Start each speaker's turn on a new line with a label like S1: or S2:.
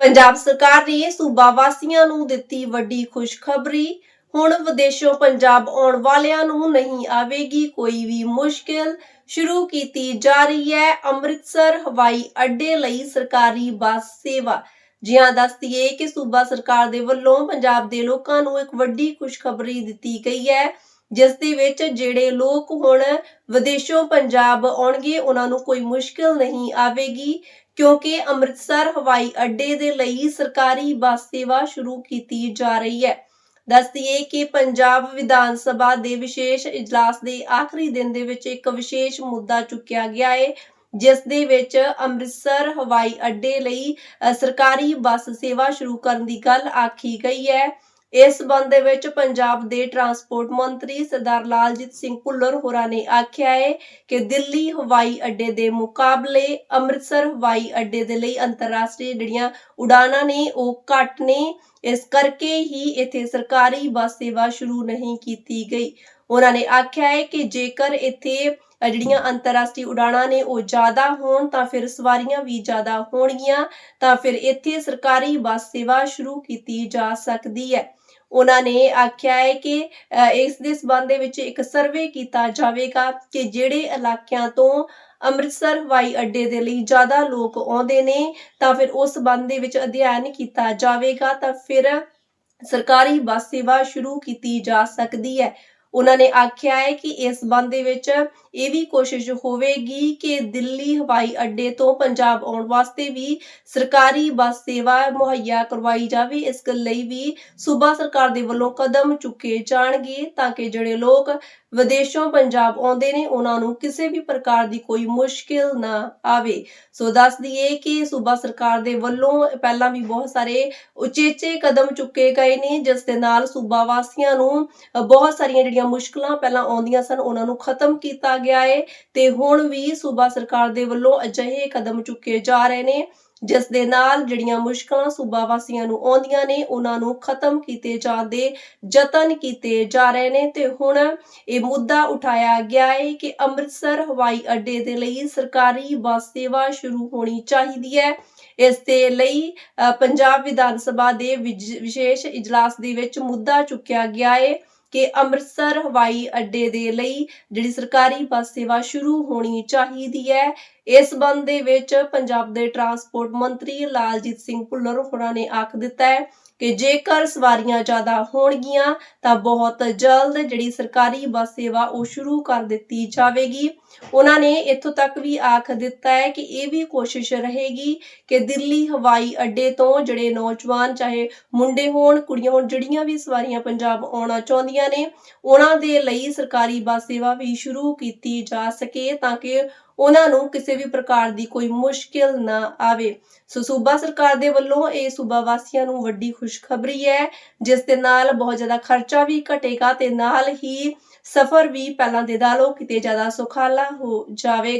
S1: ਪੰਜਾਬ ਸਰਕਾਰ ਨੇ ਸੂਬਾ ਵਾਸੀਆਂ ਨੂੰ ਦਿੱਤੀ ਵੱਡੀ ਖੁਸ਼ਖਬਰੀ। ਹੁਣ ਵਿਦੇਸ਼ੋਂ ਪੰਜਾਬ ਆਉਣ ਵਾਲਿਆਂ ਨੂੰ ਨਹੀਂ ਆਵੇਗੀ ਕੋਈ ਵੀ ਮੁਸ਼ਕਿਲ। ਸ਼ੁਰੂ ਕੀਤੀ ਜਾ ਰਹੀ ਹੈ ਅੰਮ੍ਰਿਤਸਰ ਹਵਾਈ ਅੱਡੇ ਲਈ ਸਰਕਾਰੀ ਬੱਸ ਸੇਵਾ। ਜਿਹਾਂ ਦੱਸਦੀਏ ਕਿ ਸੂਬਾ ਸਰਕਾਰ ਦੇ ਵੱਲੋਂ ਪੰਜਾਬ ਦੇ ਲੋਕਾਂ ਨੂੰ ਇੱਕ ਵੱਡੀ ਖੁਸ਼ਖਬਰੀ ਦਿੱਤੀ ਗਈ ਹੈ। ਜਿਸ ਦੇ ਵਿੱਚ ਜਿਹੜੇ ਲੋਕ ਹੁਣ ਵਿਦੇਸ਼ੋਂ ਪੰਜਾਬ ਆਉਣਗੇ, ਉਹਨਾਂ ਨੂੰ ਕੋਈ ਮੁਸ਼ਕਿਲ ਨਹੀਂ ਆਵੇਗੀ, ਕਿਉਂਕਿ ਅੰਮ੍ਰਿਤਸਰ ਹਵਾਈ ਅੱਡੇ ਦੇ ਲਈ ਸਰਕਾਰੀ ਬੱਸ ਸੇਵਾ ਸ਼ੁਰੂ ਕੀਤੀ ਜਾ ਰਹੀ ਹੈ। ਦੱਸਦੀਏ ਕਿ ਪੰਜਾਬ ਵਿਧਾਨ ਸਭਾ ਦੇ ਵਿਸ਼ੇਸ਼ ਇਜਲਾਸ ਦੇ ਆਖਰੀ ਦਿਨ ਦੇ ਵਿੱਚ ਇੱਕ ਵਿਸ਼ੇਸ਼ ਮੁੱਦਾ ਚੁੱਕਿਆ ਗਿਆ ਹੈ ਜਿਸ ਦੇ ਵਿੱਚ ਅੰਮ੍ਰਿਤਸਰ ਹਵਾਈ ਅੱਡੇ ਲਈ ਸਰਕਾਰੀ ਬੱਸ ਸੇਵਾ ਸ਼ੁਰੂ ਕਰਨ ਦੀ ਗੱਲ ਆਖੀ ਗਈ ਹੈ। ਇਸ ਸੰਬੰਧ ਦੇ ਵਿੱਚ ਪੰਜਾਬ ਦੇ ਟਰਾਂਸਪੋਰਟ ਮੰਤਰੀ ਸਰਦਾਰ ਲਾਲਜੀਤ ਸਿੰਘ ਭੁੱਲਰ ਹੋਰਾਂ ਨੇ ਆਖਿਆ ਹੈ ਕਿ ਦਿੱਲੀ ਹਵਾਈ ਅੱਡੇ ਦੇ ਮੁਕਾਬਲੇ ਅੰਮ੍ਰਿਤਸਰ ਹਵਾਈ ਅੱਡੇ ਦੇ ਲਈ ਅੰਤਰਰਾਸ਼ਟਰੀ ਜਿਹੜੀਆਂ ਉਡਾਨਾਂ ਨੇ ਉਹ ਘੱਟ ਨੇ। ਇਸ ਕਰਕੇ ਹੀ ਇੱਥੇ ਸਰਕਾਰੀ ਬੱਸ ਸੇਵਾ ਸ਼ੁਰੂ ਨਹੀਂ ਕੀਤੀ ਗਈ। ਉਹਨਾਂ ਨੇ ਆਖਿਆ ਹੈ ਕਿ ਜੇਕਰ ਇੱਥੇ ਜਿਹੜੀਆਂ ਅੰਤਰਰਾਸ਼ਟਰੀ ਉਡਾਣਾਂ ਨੇ ਉਹ ਜ਼ਿਆਦਾ ਹੋਣ ਤਾਂ ਫਿਰ ਸਵਾਰੀਆਂ ਵੀ ਜ਼ਿਆਦਾ ਹੋਣਗੀਆਂ, ਤਾਂ ਫਿਰ ਇੱਥੇ ਸਰਕਾਰੀ ਬੱਸ ਸੇਵਾ ਸ਼ੁਰੂ ਕੀਤੀ ਜਾ ਸਕਦੀ ਹੈ। ਉਹਨਾਂ ਨੇ ਆਖਿਆ ਹੈ ਕਿ ਇਸ ਦੇ ਸਬੰਧ ਦੇ ਵਿੱਚ ਇੱਕ ਸਰਵੇ ਕੀਤਾ ਜਾਵੇਗਾ ਕਿ ਜਿਹੜੇ ਇਲਾਕਿਆਂ ਤੋਂ ਅੰਮ੍ਰਿਤਸਰ ਹਵਾਈ ਅੱਡੇ ਦੇ ਲਈ ਜ਼ਿਆਦਾ ਲੋਕ ਆਉਂਦੇ ਨੇ, ਤਾਂ ਫਿਰ ਉਸ ਸੰਬੰਧ ਦੇ ਵਿੱਚ ਅਧਿਐਨ ਕੀਤਾ ਜਾਵੇਗਾ ਤਾਂ ਫਿਰ ਸਰਕਾਰੀ ਬੱਸ ਸੇਵਾ ਸ਼ੁਰੂ ਕੀਤੀ ਜਾ ਸਕਦੀ ਹੈ। ਉਹਨਾਂ ਨੇ ਆਖਿਆ ਹੈ ਕਿ ਇਸ ਸੰਬੰਧ ਦੇ ਵਿੱਚ ਇਹ ਵੀ ਕੋਸ਼ਿਸ਼ ਹੋਵੇਗੀ ਕਿ ਦਿੱਲੀ ਹਵਾਈ ਅੱਡੇ ਤੋਂ ਪੰਜਾਬ ਆਉਣ ਵਾਸਤੇ ਵੀ ਸਰਕਾਰੀ ਬੱਸ ਸੇਵਾ ਮੁਹੱਈਆ ਕਰਵਾਈ ਜਾਵੇ। ਇਸ ਗੱਲ ਲਈ ਵੀ ਸੂਬਾ ਸਰਕਾਰ ਦੇ ਵੱਲੋਂ ਕਦਮ ਚੁੱਕੇ ਜਾਣਗੇ ਤਾਂ ਕਿ ਜਿਹੜੇ ਲੋਕ ਵਿਦੇਸ਼ੋਂ ਪੰਜਾਬ ਆਉਂਦੇ ਨੇ, ਉਹਨਾਂ ਨੂੰ ਕਿਸੇ ਵੀ ਪ੍ਰਕਾਰ ਦੀ ਕੋਈ ਮੁਸ਼ਕਿਲ ਨਾ ਆਵੇ। ਸੋ ਦੱਸ ਦਈਏ ਕਿ ਸੂਬਾ ਸਰਕਾਰ ਦੇ ਵੱਲੋਂ ਪਹਿਲਾਂ ਵੀ ਬਹੁਤ ਸਾਰੇ ਉਚੇਚੇ ਕਦਮ ਚੁੱਕੇ ਗਏ ਨੇ, ਜਿਸ ਦੇ ਨਾਲ ਸੂਬਾ ਵਾਸੀਆਂ ਨੂੰ ਬਹੁਤ ਸਾਰੀਆਂ ਜਿਹੜੀਆਂ ਮੁਸ਼ਕਲਾਂ ਪਹਿਲਾਂ ਆਉਂਦੀਆਂ ਸਨ, ਉਹਨਾਂ ਨੂੰ ਖਤਮ ਕੀਤਾ ਗਿਆ ਹੈ ਤੇ ਹੁਣ ਵੀ ਸੂਬਾ ਸਰਕਾਰ ਦੇ ਵੱਲੋਂ ਅਜਿਹੇ ਕਦਮ ਚੁੱਕੇ ਜਾ ਰਹੇ ਨੇ। ਜਿਸ ਦੇ ਨਾਲ ਜਿਹੜੀਆਂ ਮੁਸ਼ਕਲਾਂ ਸੂਬਾ ਵਾਸੀਆਂ ਨੂੰ ਆਉਂਦੀਆਂ ਨੇ ਉਹਨਾਂ ਨੂੰ ਖਤਮ ਕੀਤੇ ਜਾਣ ਦੇ ਯਤਨ ਕੀਤੇ ਜਾ ਰਹੇ ਨੇ ਤੇ ਹੁਣ ਇਹ ਮੁੱਦਾ ਉਠਾਇਆ ਗਿਆ ਹੈ ਕਿ ਅੰਮ੍ਰਿਤਸਰ ਹਵਾਈ ਅੱਡੇ ਦੇ ਲਈ ਸਰਕਾਰੀ ਬੱਸ ਸੇਵਾ ਸ਼ੁਰੂ ਹੋਣੀ ਚਾਹੀਦੀ ਹੈ। ਇਸ ਦੇ ਲਈ ਅ, ਪੰਜਾਬ ਵਿਧਾਨ ਸਭਾ ਦੇ ਵਿਸ਼ੇਸ਼ ਇਜਲਾਸ ਦੇ ਵਿੱਚ ਮੁੱਦਾ ਚੁੱਕਿਆ ਗਿਆ ਹੈ। ਕਿ ਅੰਮ੍ਰਿਤਸਰ ਹਵਾਈ ਅੱਡੇ ਦੇ ਲਈ ਜਿਹੜੀ ਸਰਕਾਰੀ ਬੱਸ ਸੇਵਾ ਸ਼ੁਰੂ ਹੋਣੀ ਚਾਹੀਦੀ ਹੈ। ਇਸ ਸੰਬੰਧ ਦੇ ਵਿੱਚ ਪੰਜਾਬ ਦੇ ਟਰਾਂਸਪੋਰਟ ਮੰਤਰੀ ਲਾਲਜੀਤ ਸਿੰਘ ਭੁੱਲਰ ਹੋਣਾ ਨੇ ਆਖ ਦਿੱਤਾ ਹੈ ਕਿ ਜੇਕਰ ਸਵਾਰੀਆਂ ਜ਼ਿਆਦਾ ਹੋਣਗੀਆਂ ਤਾਂ ਬਹੁਤ ਜਲਦ ਜਿਹੜੀ ਸਰਕਾਰੀ ਬੱਸ ਸੇਵਾ ਉਹ ਸ਼ੁਰੂ ਕਰ ਦਿੱਤੀ ਜਾਵੇਗੀ। ਉਹਨਾਂ ਨੇ ਇੱਥੋਂ ਤੱਕ ਵੀ ਆਖ ਦਿੱਤਾ ਹੈ ਕਿ ਇਹ ਵੀ ਕੋਸ਼ਿਸ਼ ਰਹੇਗੀ ਕਿ ਦਿੱਲੀ ਹਵਾਈ ਅੱਡੇ ਤੋਂ ਜਿਹੜੇ ਨੌਜਵਾਨ, ਚਾਹੇ ਮੁੰਡੇ ਹੋਣ, ਕੁੜੀਆਂ ਹੋਣ, ਜਿਹੜੀਆਂ ਵੀ ਸਵਾਰੀਆਂ ਪੰਜਾਬ ਆਉਣਾ ਚਾਹੁੰਦੀਆਂ ਨੇ, ਉਹਨਾਂ ਦੇ ਲਈ ਸਰਕਾਰੀ ਬੱਸ ਸੇਵਾ ਵੀ ਸ਼ੁਰੂ ਕੀਤੀ ਜਾ ਸਕੇ ਤਾਂ ਕਿ ਉਹਨਾਂ ਨੂੰ ਕਿਸੇ ਵੀ ਪ੍ਰਕਾਰ ਦੀ ਕੋਈ ਮੁਸ਼ਕਿਲ ਨਾ ਆਵੇ। ਸੋ ਸੂਬਾ ਸਰਕਾਰ ਦੇ ਵੱਲੋਂ ਇਹ ਸੂਬਾ ਵਾਸੀਆਂ ਨੂੰ ਵੱਡੀ ਖੁਸ਼ਖਬਰੀ ਹੈ, ਜਿਸ ਦੇ ਨਾਲ ਬਹੁਤ ਜ਼ਿਆਦਾ ਖਰਚਾ ਵੀ ਘਟੇਗਾ ਤੇ ਨਾਲ ਹੀ ਸਫ਼ਰ ਵੀ ਪਹਿਲਾਂ ਦੇ ਨਾਲੋਂ ਕਿਤੇ ਜ਼ਿਆਦਾ ਸੁਖਾਲਾ ਹੋ ਜਾਵੇਗਾ।